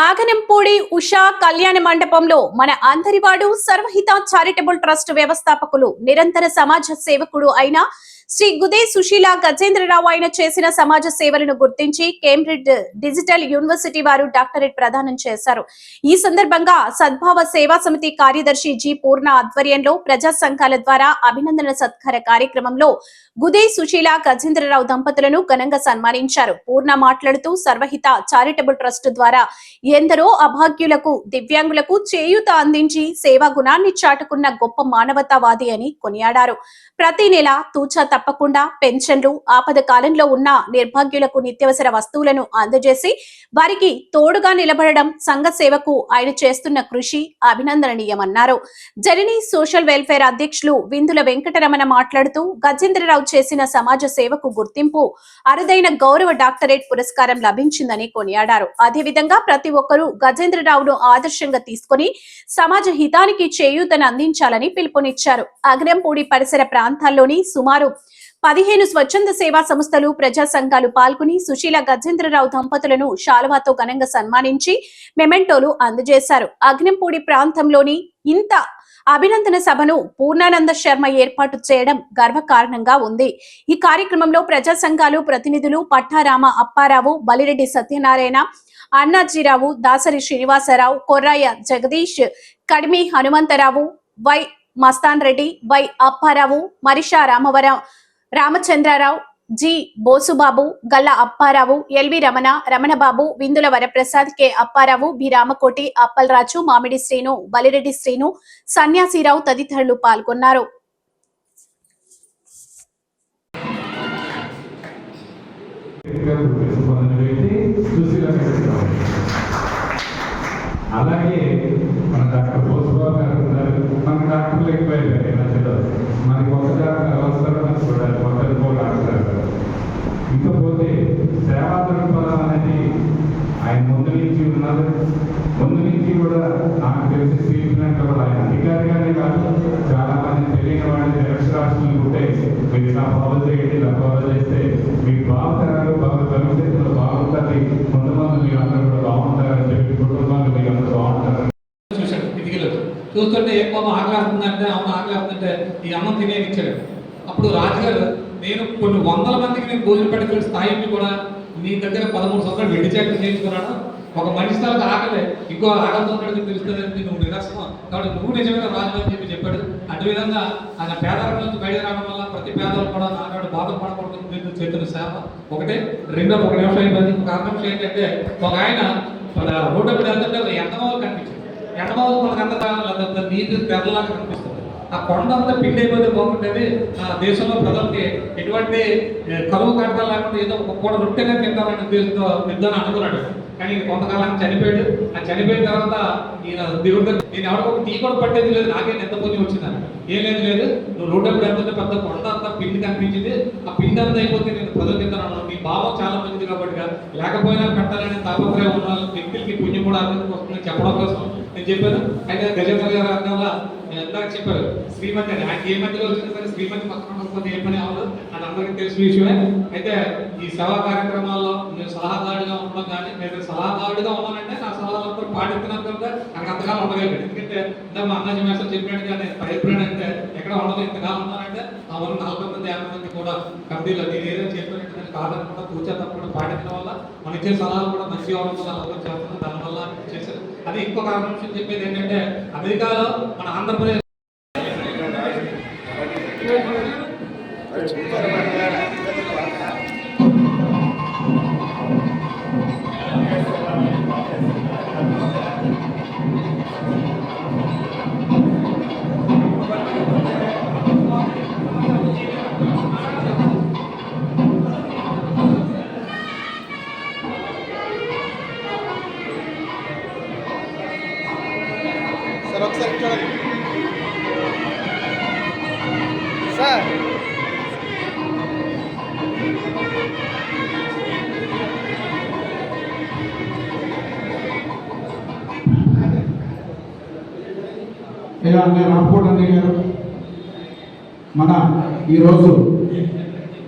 ఆగనంపూడి ఉషా కళ్యాణ మండపంలో మన అందరివాడు సర్వహిత చారిటబుల్ ట్రస్ట్ వ్యవస్థాపకులు నిరంతర సమాజ సేవకుడు అయిన శ్రీ గుదే సుశీల గజేంద్రరావు ఆయన చేసిన సమాజ సేవలను గుర్తించి కేంబ్రిడ్జ్ డిజిటల్ యూనివర్సిటీ వారు డాక్టరేట్ ప్రదానం చేశారు. ఈ సందర్భంగా సద్భావ సేవా సమితి కార్యదర్శి జి పూర్ణ ఆధ్వర్యంలో ప్రజా సంఘాల ద్వారా అభినందన సత్కార కార్యక్రమంలో గుదే సుశీల గజేంద్రరావు దంపతులను ఘనంగా సన్మానించారు. పూర్ణ మాట్లాడుతూ సర్వహిత చారిటబుల్ ట్రస్ట్ ద్వారా ఎందరో అభాగ్యులకు దివ్యాంగులకు చేయూత అందించి సేవా గుణాన్ని చాటుకున్న గొప్ప మానవతావాది అని కొనియాడారు. ప్రతి నెల తూచా తప్పకుండా పెన్షన్లు ఆపద కాలంలో ఉన్న నిర్భాగ్యులకు నిత్యవసర వస్తువులను అందజేసి వారికి తోడుగా నిలబడడం సంఘ సేవకు ఆయన చేస్తున్న కృషి అభినందనీయమన్నారు. జనని సోషల్ వెల్ఫేర్ అధ్యక్షులు విందుల వెంకటరమణ మాట్లాడుతూ గజేంద్రరావు చేసిన సమాజ సేవకు గుర్తింపు అరుదైన గౌరవ డాక్టరేట్ పురస్కారం లభించిందని కొనియాడారు. అదేవిధంగా ప్రతి ఒక్కరూ గజేంద్రరావును ఆదర్శంగా తీసుకొని సమాజ హితానికి చేయూతను అందించాలని పిలుపునిచ్చారు. అగ్రంపూడి పరిసర ప్రాంతాల్లోని సుమారు పదిహేను స్వచ్ఛంద సేవా సంస్థలు ప్రజా సంఘాలు పాల్గొని సుశీల గజేంద్రరావు దంపతులను శాలువాతో ఘనంగా సన్మానించి మెమెంటోలు అందజేశారు. అగ్నంపూడి ప్రాంతంలోని ఇంత అభినందన సభను పూర్ణానంద శర్మ ఏర్పాటు చేయడం గర్వకారణంగా ఉంది. ఈ కార్యక్రమంలో ప్రజా సంఘాలు ప్రతినిధులు Pattarama Apparao Balireddy Satyanarayana Annajirao Dasari Srinivasarao Korraya Jagadish Kadimi Hanumantharao Y Mastan Reddy Y Apparao Marisha Ramavarao Ramachandrarao G. Bosubabu Galla Apparao LV Ramana Ramanababu Vindula Varaprasad K. Apparao B. Ramakoti Appalaraju Mamidi Srinu Balireddy Srinu Sanyasi Rao తదితరులు పాల్గొన్నారు. అలాగే మన doctor Bosubabu గారు ఉన్నారు మన డాక్టర్లు ఎక్కువైపోయారు మధ్యలో మనకి ఒక డాక్టర్ అవసరం చూడాలి ఒకరి ఇంకో డాక్టర్ ఇకపోతే సేవా దృక్పథం అనేది ఆయన ముందు నుంచి ఉన్నారు ముందు నుంచి కూడా నాకు తెలిసి స్టీల్ ప్లాంట్ కూడా ఆయన అధికారిగానే కాదు చాలా మంది తెలియని వాళ్ళు నిరక్షరాస్యులు ఉంటే మీరు ఇలా ఫాలో చేయండి ఇలా ఫాలో చేస్తే మీ బాగుతారు బాగు భవిష్యత్తులో బాగుంటుంది. కొంతమంది మీరు అందరూ కూడా బాగుంటారని చెప్పి కుటుంబాలు మీరు అందరూ బాగుంటారు చూశాడు కిటికీలో చూస్తుంటే ఏ అమ్మ ఆకలిస్తుందంటే అమ్మ ఆకలిస్తుందంటే ఈ అమ్మ తినేది అప్పుడు రాజుగారు నేను కొన్ని వందల మందికి నేను భోజనం పెట్టగల స్థాయిని కూడా నీ దగ్గర పదమూడు సంవత్సరాలు వెండి చాకరీ చేయించుకున్నాను? ఒక మనిషి తర్వాత ఆకలే. ఇంకో ఆకలితో తెలుస్తుంది నువ్వు నిరసన కాబట్టి నువ్వు నిజమైన రాజు అని చెప్పి చెప్పాడు. అటు విధంగా ఆయన పేదరికం నుంచి బయట రావడం వల్ల ప్రతి పేదలు కూడా నానాడు బాధపడకూడదు మీరు చేతున్న సేవ. ఒకటే రెండో ఒక నిమిషం అయిపోయింది. ఒక ఆకాంక్ష ఏంటంటే ఒక ఆయన మన రోడ్డు మీద వెళ్తుంటే ఎంతమాలు కనిపించింది ఎండమాలు మనకు అంత నీరు పెద్దలాగా కనిపిస్తుంది. ఆ కొండ అంతా పిండి అయిపోతే బాగుంటుంది. ఆ దేశంలో ప్రజలకి ఎటువంటి ఏ, కరువు కాటకాలు లేకుండా ఏదో ఒక పూట రొట్టెగా తింటామని ఉద్దేశంతో యుద్ధాన్ని అనుకున్నాడు. కానీ కొంతకాలం కొంతకాలానికి చనిపోయాడు. ఆ చనిపోయిన తర్వాత నేను దేవుడి నేను ఎవరికో టీ కూడా పట్టేది లేదు. నాకే ఎంత పుణ్యం వచ్చిందని ఏం లేదు లేదు నువ్వు రోడ్డు అప్పుడు వెళ్తుంటే పెద్ద కొండ అంతా పిండి కనిపించింది. ఆ పిండి అంతా అయిపోతే నేను ప్రజలు తింటాను నీ భావం చాలా మంచిది కాబట్టి లేకపోయినా పెట్టాలని తాపత్రయం ఉన్న వ్యక్తులకి పుణ్యం కూడా అందరికి వస్తుందని చెప్పడం కోసం నేను చెప్పాను. అయితే గజేంద్ర గారు అర్థంలో నేను ఇందాక చెప్పారు శ్రీమతి అని. ఆయన ఏ మధ్యలో వచ్చినా సరే శ్రీమతి పక్కన ఉండకపోతే ఏ పని అవ్వదు. అందరికీ తెలిసిన విషయమే. అయితే ఈ సేవా కార్యక్రమాల్లో నేను సలహాదారుడిగా ఉండడం కానీ నేను సలహాదారుడిగా ఉన్నానంటే నా సలహాలంతా పాటిస్తున్నాను కనుక నాకు అంతకాలం ఉండగలిగాను ఎందుకంటే ఇందాక మా అన్న మేసం చెప్పాడు కానీ ప్రయత్నం అంటే ఎక్కడ ఉండదు ఇంతకాలం ఉన్నానంటే ఆ ఉన్న నలభై మంది యాభై మంది కూడా కంపెనీలో నేను ఏదైనా చెప్పినట్టు నేను కాదనకుండా కూర్చో తప్పకుండా పాటించడం వల్ల మన ఇచ్చే సలహాలు కూడా మంచిగా ఉండడం వల్ల దానివల్ల చేశారు. అది ఇంకొక అంశం చెప్పేది ఏంటంటే అమెరికాలో మన ఆంధ్రప్రదేశ్ ఏమంటే రాంపూట్ అన్నయ్య గారు. మన ఈరోజు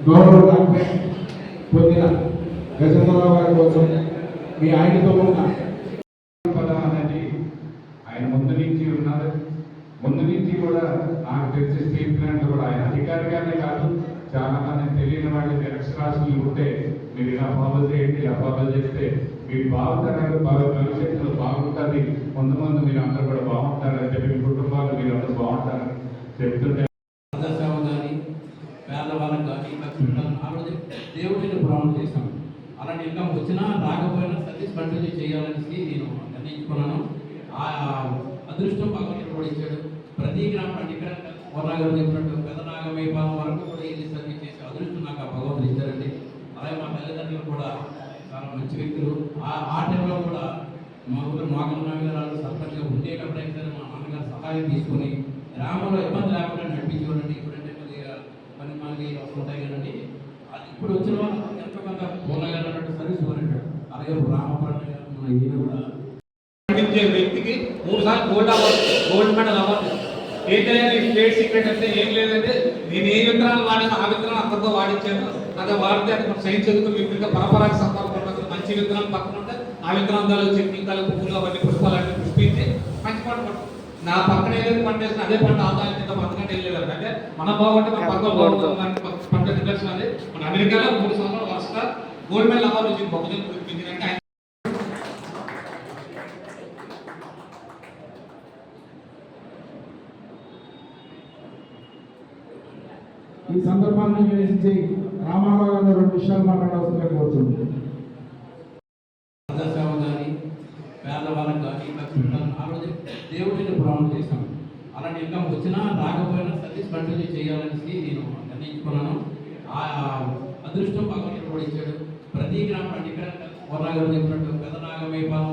గౌరవ పొందిన గజేంద్రరావు గారి కోసం మీ ఆయనతో ఉన్న అనేది ఆయన ముందు నుంచి ఉన్నది ముందు నుంచి కూడా నాకు తెలిసి స్టీల్ ప్లాంట్ కూడా ఆయన అధికారిగానే కాదు చాలా మంది తెలియని వాళ్ళకి నిరక్షరాస్తులు ఉంటే మీరు ఇలా ఫాలో చేయండి ఇలా ఫాలో చేస్తే మీరు బాగుంటారు బాగా భవిష్యత్తులో బాగుంటుంది ముందు ముందు మీరు అందరూ కూడా బాగుంటారని చెప్పి మీ కుటుంబాలు మీరు అందరూ బాగుంటారని చెప్తుంటే కానీ పేదవాళ్ళకి కానీ ఆ రోజు దేవుడిని ప్రాణం చేశాం. అలాంటి ఇన్కమ్ వచ్చినా రాకపోయినా సర్వీస్ కంటిన్యూ చేయాలనేసి నేను నిర్ణయించుకున్నాను. ఆ అదృష్టం భగవంతుడు కూడా ఇచ్చాడు. ప్రతి గ్రామం అంటే ఇక్కడ వరగారు చెప్పినట్టు పాలన వరకు కూడా వెళ్ళి సర్వీస్ చేసే అదృష్టం నాకు ఆ భగవంతుడు ఇచ్చారండి అలాగే మా తల్లిదండ్రులు కూడా చాలా మంచి వ్యక్తులు. ఆ ఆ టైంలో కూడా మా ఊరు నాగల గారు సర్పంచ్గా ఉండేటప్పుడైతే సరే మా నాన్నగారు సహాయం తీసుకొని గ్రామంలో ఇబ్బంది లేకుండా నడిపించేవాడండి ఇప్పుడంటే కొద్దిగా పని మనకి వస్తుంటాయి కదండి. అది ఇప్పుడు వచ్చిన వాళ్ళు ఎంతో కొంత పూలగారు అన్నట్టు సర్వీస్ ఓరియంటెడ్ అలాగే రామపురం గారు మన ఈయన కూడా నడిపించే వ్యక్తికి మూడు సార్లు gold award gold medal award. ఏంటంటే స్టేట్ సీక్రెట్ అంటే ఏం లేదంటే నేను ఏ విత్తనాలు వాడాను ఆ విత్తనాలు అందరితో వాడించాను అదే వాడితే అది సైన్స్ చదువుకుని విపరీత పరపరాకి సంపర్కం మంచి విత్తనాలు పక్కన ఉంటే ఆ విత్తనాలు చెట్టు తల పువ్వులు అవన్నీ పుష్పాలు అన్ని పుష్పించి మంచి పంట నా పక్కన ఏదైతే పంట వేసిన అదే పంట ఆదాయం కింద పక్కన వెళ్ళలేదు అంటే మన బాగుంటే మన పక్కన బాగుంటుంది పంట నిదర్శనం అది. మన అమెరికాలో మూడు సంవత్సరాలు వరుసగా గోల్డ్ మెడల్ అవార్డు వచ్చింది కురిపించిందంటే ఆయన. ఈ సందర్భాన్ని వినియోగించి రామారావు గారు రెండు విషయాలు మాట్లాడవలసిందిగా కోరుతుంది ప్రజాసేవ కానీ పేదవాళ్ళకి కానీ కష్టపడాలని ఆ రోజు దేవుడిని ప్రాణం చేశాం అలాంటి ఇన్కమ్ వచ్చినా రాకపోయినా సర్వీస్ కంటిన్యూ చేయాలనేసి నేను నిర్ణయించుకున్నాను. ఆ అదృష్టం భగవంతుడు కూడా ఇచ్చాడు. ప్రతి గ్రామ అంటే ఇక్కడ వరగారు చెప్పినట్టు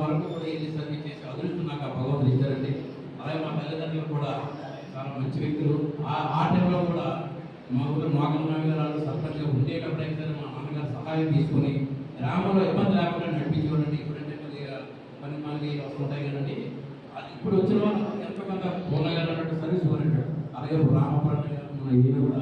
వరకు కూడా వెళ్ళి సర్వీస్ చేసే అదృష్టం నాకు ఆ భగవంతుడు ఇచ్చారండి అలాగే మా తల్లిదండ్రులు కూడా చాలా మంచి వ్యక్తులు. ఆ ఆ టైంలో కూడా మా ఊరు మాగల నాగరాలు సర్పంచ్గా ఉండేటప్పుడైతే సరే మా నాన్నగారు సహాయం తీసుకొని గ్రామంలో ఇబ్బంది లేకుండా నడిపించేవాడండి ఇప్పుడంటే కొద్దిగా పని మనకి వస్తుంటాయి కదండి. అది ఇప్పుడు వచ్చిన వాళ్ళు ఎంత కొంత పూలగారు అన్నట్టు సర్వీస్ ఓరియంటెడ్ అలాగే రామపురం గారు మన ఈయన కూడా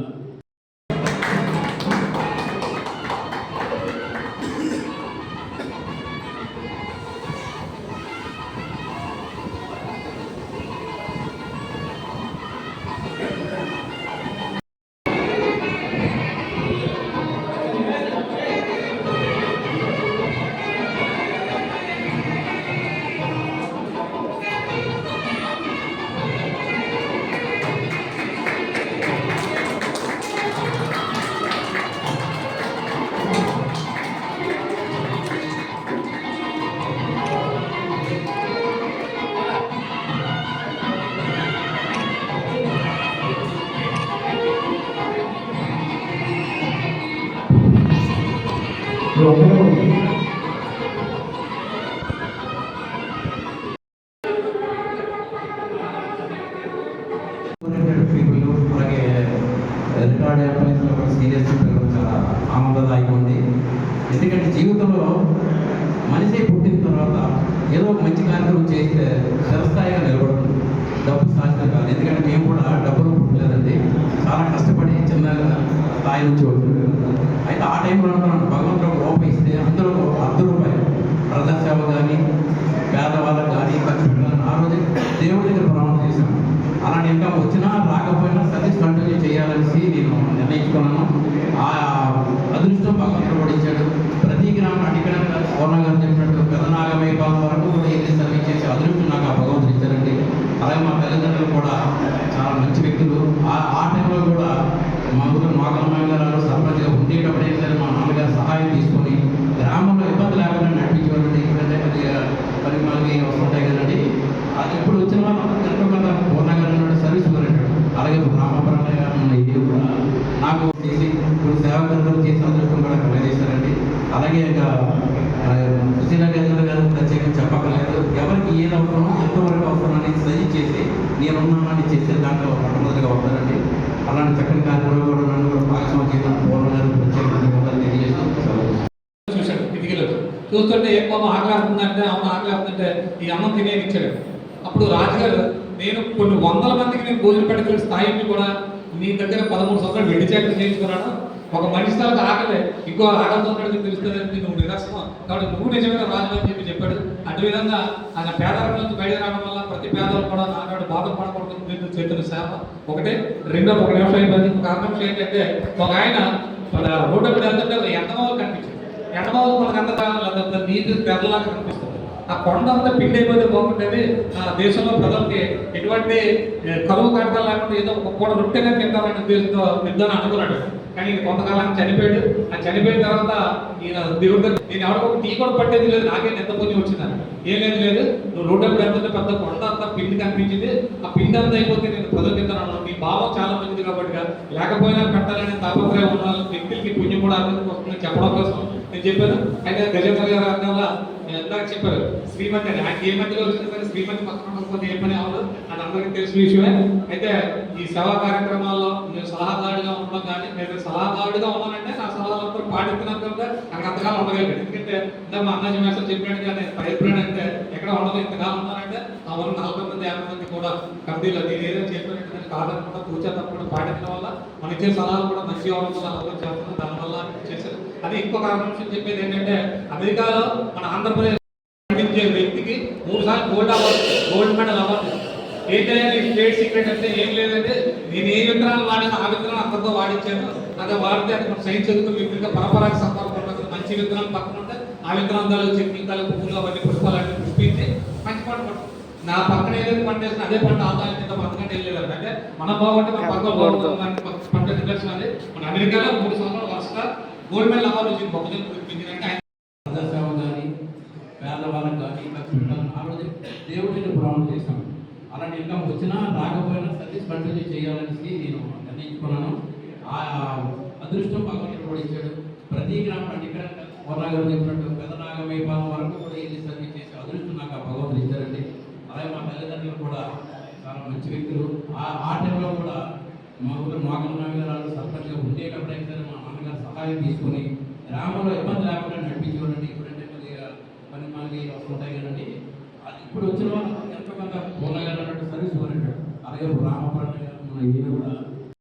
రికార్డ్ ఎంప్లాయీస్లో కూడా సీరియస్ పిల్లలు చాలా ఆనందదాయకం ఉంది ఎందుకంటే జీవితంలో మనిషి పుట్టిన తర్వాత ఏదో ఒక మంచి కార్యక్రమం చేస్తే చిరస్థాయిగా నిలబడుతుంది డబ్బు సాధ్యం కాదు. ఎందుకంటే మేము కూడా డబ్బులు పుట్టలేదండి. చాలా కష్టపడి చిన్నగా స్థాయి నుంచి అయితే ఆ టైంలో అనుకున్నాను భగవంతుడు రూపాయి ఇస్తే అందరూ ఒక అర్ధ రూపాయలు. ప్రజాసేవ కానీ పేదవాళ్ళకు కానీ ఖర్చు ఆ రోజు దేవుడి దగ్గర ప్రమాణం చేశాను. అలా ఇంకా వచ్చినా రాకపోయినా సర్వీస్ కంటిన్యూ చేయాలనేసి నేను నిర్ణయించుకున్నాను. ఆ అదృష్టం భగవంతుడు కూడా ఇచ్చాడు. ప్రతి గ్రామం అడిగిన ఇక్కడ పూర్ణ గారు చెప్పినట్టు పెదనాగమేపాలెం వరకు కూడా వెళ్ళి సర్వీస్ చేసే అదృష్టం నాకు ఆ భగవంతుడు ఇచ్చారండి అలాగే మా తల్లిదండ్రులు కూడా చాలా మంచి వ్యక్తులు. ఆ ఆ టైంలో కూడా మా ఊరు నాగల గారు సర్పంచ్గా ఉండేటప్పుడైతే సరే మా నాన్నగారు సహాయం తీసుకొని గ్రామంలో ఇబ్బంది లేకుండా నడిపించేవారండి ఇప్పుడంటే కొద్దిగా పని మనకి ఉంటాయి కదండి. అది ఇప్పుడు వచ్చిన ఎంతో కొంత పూర్ణంగా సర్వీస్ అలాగే బ్రాహ్మపరంగా ఉన్న ఇది కూడా నాకు చేసి ఇప్పుడు సేవకులు చేసిన అదృష్టం కూడా కలగజేశారండి అలాగే ఇంకా సుశీల గజల గారు ప్రత్యేకంగా చెప్పక్కర్లేదు. ఎవరికి ఏది అవసరం ఎంతవరకు అవసరం అనేది సజెస్ట్ చేసి నేనున్నానని చేసే దాంట్లో మొట్టమొదటిగా అవుతారండి అలాంటి చక్కని కార్యక్రమాలు కూడా నన్ను కూడా భాగస్వామ్యం చేయడం చూస్తుంటే ఏం పాపం ఆకలిస్తుందంటే అమ్మ ఆకలిస్తుందంటే ఈ అమ్మ తినేది ఇచ్చాడు అప్పుడు రాజుగారు నేను కొన్ని వందల మందికి నేను భోజనం పెట్టగల స్థాయిని కూడా నీ దగ్గర పదమూడు సంవత్సరాలు వెడి చేయించుకున్నాను? ఒక మనిషి తర్వాత ఆకలే. ఇంకో ఆకలితో ఉన్నాడు తెలుస్తుంది? నువ్వు నిరసనం కాబట్టి నువ్వు నిజమైన రాజు అని చెప్పి చెప్పాడు. అటు విధంగా ఆయన పేదరికం నుంచి బయట రావడం వల్ల ప్రతి పేదలు కూడా నానాడు బాధపడకూడదు మీరు చేతున్న సేవ. ఒకటే రెండో ఒక నిమిషం అయిపోయింది. ఒక ఆకాంక్ష ఏంటంటే ఒక ఆయన రోడ్డు మీద వెళ్తుంటే ఎంతమో కనిపించింది ఎండమావులు మనకు అంత నీరు తెరలాగా కనిపిస్తుంది. ఆ కొండ అంతా పిండి అయిపోతే బాగుంటుంది. ఆ దేశంలో ప్రజలకి ఎటువంటి కరువు కాటకాలు లేకుండా ఏదో ఒక పూట రొట్టెగా తింటారనే ఉద్దేశంతో యుద్ధాన్ని అనుకున్నాడు. కానీ కొంతకాలం చనిపోయాడు. ఆ చనిపోయిన తర్వాత ఈయన దేవుడి నేను ఎవరికో టీ కూడా పట్టేది లేదు. నాకే నిద్రపోయి వచ్చిందని. ఏం లేదు లేదు. నువ్వు రోడ్డు పెడుతుంటే పెద్ద కొండ అంతా పిండి కనిపించింది. ఆ పిండి అంతా అయిపోతే నేను ప్రజలు తింటాను నీ భావం చాలా మంచిది కాబట్టి లేకపోయినా పెట్టాలనే తాపత్రయం ఉన్న వ్యక్తులకి పుణ్యం కూడా అర్థం వస్తుందని చెప్పడం కోసం నేను చెప్పాను. ఆయన గజేంద్ర గారు అర్థంలో నేను అందాక చెప్పారు శ్రీమంతి అని ఆయన ఏ మధ్యలో వచ్చినా సరే శ్రీమంతి పక్కన ఉండకపోతే ఏ పని అవ్వదు అది అందరికీ తెలిసిన విషయమే. అయితే ఈ సేవా కార్యక్రమాల్లో నేను సలహాదారుడిగా ఉండడం కానీ నేను సలహాదారుడిగా ఉన్నానంటే నా సలహాలంతా పాటిస్తున్నాను కనుక నాకు అంతకాలం ఉండగలిగాను ఎందుకంటే ఇందాక మా అన్న మేసం చెప్పాడు కానీ ప్రయత్నం అంటే ఎక్కడ ఉండదు ఇంతకాలం ఉన్నానంటే ఆ ఊరు నలభై మంది యాభై మంది కూడా కమిటీలో నేను ఏదైనా చెప్పినట్టు నేను కాదనకుండా పూజ తప్పకుండా పాటించడం వల్ల మన ఇచ్చే సలహాలు కూడా మంచిగా ఉండడం వల్ల చేస్తున్నాం దానివల్ల చేశారు. అది ఇంకొక అంశం చెప్పేది ఏంటంటే అమెరికాలో మన ఆంధ్రప్రదేశ్ పండించే వ్యక్తికి మూడు సార్లు gold award gold medal award ఏంటంటే స్టేట్ సీక్రెట్ అంటే ఏం లేదంటే నేను ఏ విత్తనాలు వాడినా ఆ విత్తనాలు అందరితో వాడించాను అదే వాడితే మన సైన్స్ చదువుకున్న వ్యక్తిగా పరపరాగ సంపర్కం ఉంటుంది. మంచి విత్తనాలు పక్కన ఉంటే ఆ విత్తనాలు చెట్టు తాలు పువ్వులు అవన్నీ పుష్పాలు అన్ని పుష్పించి మంచి పంట పడుతుంది నా పక్కన ఏదైతే పంట వేసిన అదే పంట ఆదాయం కింద పక్కన వెళ్ళలేదు అంటే మన బాగుంటే మన పక్కన బాగుంటుంది పంట నిదర్శనం అది. మన అమెరికాలో మూడు సంవత్సరాలు వరుసగా గోల్డ్ మెడల్ అవార్డు వచ్చింది మొక్కజొన్న కురిపించిందంటే ఆయన ప్రజాసేవ కానీ పేదవాళ్ళకి కానీ కష్టపడాలని రోజు దేవుడిని ప్రారంభం చేశాను. అలాంటి ఇంకా వచ్చినా రాకపోయినా సర్వీస్ కంటిన్యూ చేయాలనేసి నేను నిర్ణయించుకున్నాను. ఆ అదృష్టం భగవంతుడు కూడా ఇచ్చాడు. ప్రతి గ్రామం అంటే ఇక్కడ కోరాగారు చెప్పినట్టు పెదనాగ వేపాలం వరకు కూడా వెళ్ళి సర్వీస్ చేసే అదృష్టం నాకు ఆ భగవంతుడు ఇచ్చారండి అలాగే మా తల్లిదండ్రులు కూడా చాలా మంచి వ్యక్తులు. ఆ ఆ టైంలో కూడా మా ఊరు మోగన్ నాగరాలు సర్పంచ్గా ఉండేటప్పుడు సరే మా నాన్నగారు సహాయం తీసుకొని గ్రామంలో ఇబ్బంది లేకుండా నడిపించేవాడండి ఇప్పుడంటే కొద్దిగా పని మాలి వస్తుంటాయి కదండి. అది ఇప్పుడు వచ్చిన వాళ్ళు ఎంతో కొంత పూర్ణ అన్నట్టు సర్వీస్ ఓరియంటెడ్ అలాగే రామపురం ఈయన కూడా